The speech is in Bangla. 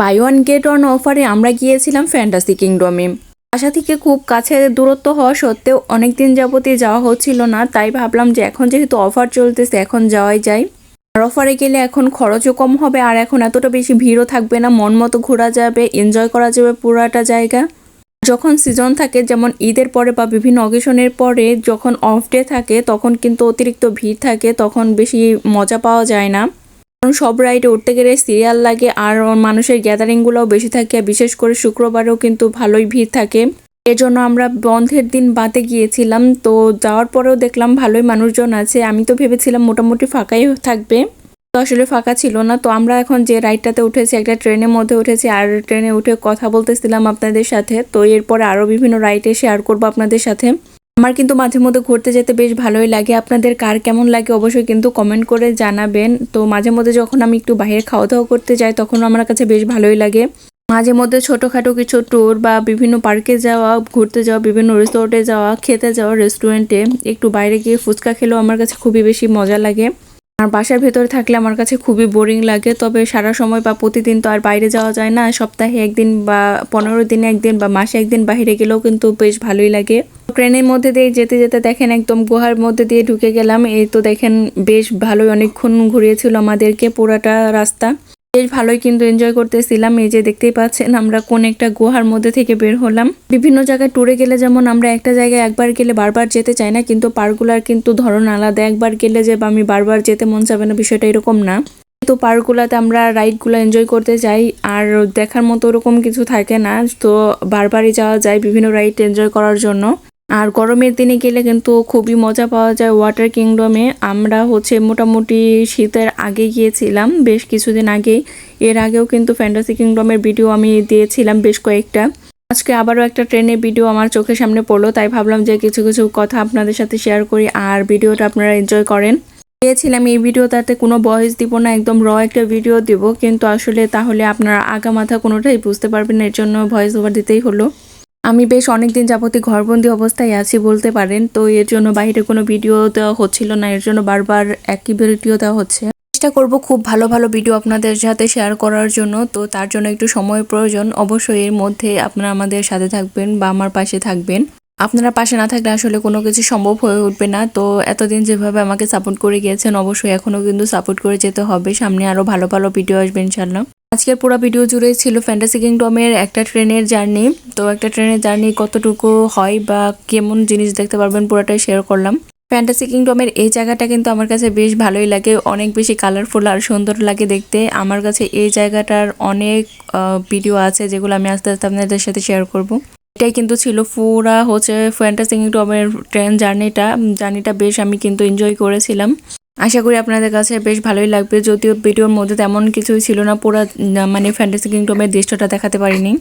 বাই ওয়ান গেট ওয়ান অফারে আমরা গিয়েছিলাম ফ্যান্টাসি কিংডমে বাসা থেকে খুব কাছে দূরত্ব হওয়া সত্ত্বেও অনেক দিন যাবতই যাওয়া হচ্ছিল না, তাই ভাবলাম যে এখন যেহেতু অফার চলতেছে, এখন যাওয়াই যায়। আর অফারে গেলে এখন খরচও কম হবে, আর এখন এতটা বেশি ভিড়ও থাকবে না, মন মতো ঘোরা যাবে এনজয় করা যাবে পুরাটা জায়গা। যখন সিজন থাকে, যেমন ঈদের পরে বা বিভিন্ন অকেশনের পরে যখন অফ ডে থাকে, তখন কিন্তু অতিরিক্ত ভিড় থাকে, তখন বেশি মজা পাওয়া যায় না। কারণ সব রাইডে উঠতে গেলে সিরিয়াল লাগে আর মানুষের গ্যাদারিংগুলোও বেশি থাকে। বিশেষ করে শুক্রবারেও কিন্তু ভালোই ভিড় থাকে। এজন্য আমরা বন্ধের দিন বাদে গিয়েছিলাম, তো যাওয়ার পরেও দেখলাম ভালোই মানুষজন আছে। আমি তো ভেবেছিলাম মোটামুটি ফাঁকাই থাকবে। তো আসলে ফাঁকা ছিল না, তো আমরা এখন যে রাইডটাতে উঠেছি, একটা ট্রেনের মধ্যে উঠেছি আর ট্রেনে উঠে কথা বলতেছিলাম আপনাদের সাথে। তো এরপরে আরও বিভিন্ন রাইডে শেয়ার করব আপনাদের সাথে। আমার কিন্তু মাঝে মধ্যে ঘুরতে যেতে বেশ ভালোই লাগে। আপনাদের কার কেমন লাগে অবশ্যই কিন্তু কমেন্ট করে জানাবেন। তো মাঝে মধ্যে যখন আমি একটু বাইরে খাওয়া দাওয়া করতে যাই, তখন আমার কাছে বেশ ভালোই লাগে। মাঝে মধ্যে ছোটোখাটো কিছু ট্যুর বা বিভিন্ন পার্কে যাওয়া, ঘুরতে যাওয়া, বিভিন্ন রিসোর্টে যাওয়া, খেতে যাওয়া রেস্টুরেন্টে একটু বাইরে গিয়ে ফুচকা খেলেও আমার কাছে খুবই বেশি মজা লাগে। আর বাসার ভেতরে থাকলে আমার কাছে খুবই বোরিং লাগে। তবে সারা সময় বা প্রতিদিন তো আর বাইরে যাওয়া যায় না। সপ্তাহে একদিন বা পনেরো দিনে একদিন বা মাসে একদিন বাইরে গেলেও কিন্তু বেশ ভালোই লাগে। ট্রেনের মধ্যে দিয়ে যেতে যেতে দেখেন একদম গুহার মধ্যে দিয়ে ঢুকে গেলাম। এই তো দেখেন বেশ ভালোই অনেকক্ষণ ঘুরিয়েছিল আমাদেরকে পুরাটা রাস্তা। বেশ ভালোই কিন্তু এনজয় করতেছিলাম। এই যে দেখতেই পাচ্ছেন, আমরা কোন একটা গুহার মধ্যে থেকে বের হলাম। বিভিন্ন জায়গায় ট্যুরে গেলে যেমন আমরা একটা জায়গায় একবার গেলে বারবার যেতে চাই না, কিন্তু পার্কগুলার কিন্তু ধরন আলাদা। একবার গেলে যে আমি বারবার যেতে মন যাবে না, বিষয়টা এরকম না। তো পার্কগুলোতে আমরা রাইডগুলো এনজয় করতে যাই, আর দেখার মতো ওরকম কিছু থাকে না। তো বারবারই যাওয়া যায় বিভিন্ন রাইড এনজয় করার জন্য। আর গরমের দিনে গেলে কিন্তু খুবই মজা পাওয়া যায় ওয়াটার কিংডমে আমরা হচ্ছে মোটামুটি শীতের আগে গিয়েছিলাম, বেশ কিছুদিন আগেই এর আগেও কিন্তু ফ্যান্টাসি কিংডমের ভিডিও আমি দিয়েছিলাম বেশ কয়েকটা। আজকে আবারও একটা ট্রেনের ভিডিও আমার চোখের সামনে পড়ল, তাই ভাবলাম যে কিছু কিছু কথা আপনাদের সাথে শেয়ার করি আর ভিডিওটা আপনারা এনজয় করেন। চেয়েছিলাম এই ভিডিওটাতে কোনো ভয়েস দিব না, একদম র একটা ভিডিও দিব, কিন্তু আসলে তাহলে আপনারা আগা মাথা কোনোটাই বুঝতে পারবেন এর জন্য ভয়েস ওভার দিতেই হলো। আমি বেশ অনেকদিন যাবতীয় ঘরবন্দি অবস্থায় আছি, বলতে পারেন। তো এর জন্য বাইরে কোনো ভিডিও দেওয়া হচ্ছিল না, এর জন্য বারবার একই ভিডিও দেওয়া হচ্ছে। চেষ্টা করব খুব ভালো ভালো ভিডিও আপনাদের সাথে শেয়ার করার জন্য, তো তার জন্য একটু সময় প্রয়োজন। অবশ্যই এর মধ্যে আপনারা আমাদের সাথে থাকবেন বা আমার পাশে থাকবেন। আপনারা পাশে না থাকলে আসলে কোনো কিছু সম্ভব হয়ে উঠবে না। তো এতদিন যেভাবে আমাকে সাপোর্ট করে গিয়েছেন, অবশ্যই এখনও কিন্তু সাপোর্ট করে যেতে হবে। সামনে আরও ভালো ভালো ভিডিও আসবে ইনশাল্লাহ আজকের পুরো ভিডিও জুড়ে ছিল ফ্যান্টাসি কিংডমের একটা ট্রেনের জার্নি। তো একটা ট্রেনের জার্নি কতটুকু হয় বা কেমন জিনিস দেখতে পারবেন পুরোটাই শেয়ার করলাম। ফ্যান্টাসি কিংডমের এই জায়গাটা কিন্তু আমার কাছে বেশ ভালোই লাগে। অনেক বেশি কালারফুল আর সুন্দর লাগে দেখতে। আমার কাছে এই জায়গাটার অনেক ভিডিও আছে যেগুলো আমি আস্তে আস্তে আপনাদের সাথে শেয়ার করব। এটাই কিন্তু ছিল পুরা হচ্ছে ফ্যান্টাসি কিংডমের ট্রেন জার্নিটা। জার্নিটা বেশ আমি কিন্তু এনজয় করেছিলাম। আশা করি আপনাদের কাছে বেশ ভালোই লাগবে, যদিও ভিডিওর মধ্যে তেমন কিছুই ছিল না, পুরো মানে ফ্যান্টাসি কিংডমের দৃশ্যটা দেখাতে পারিনি।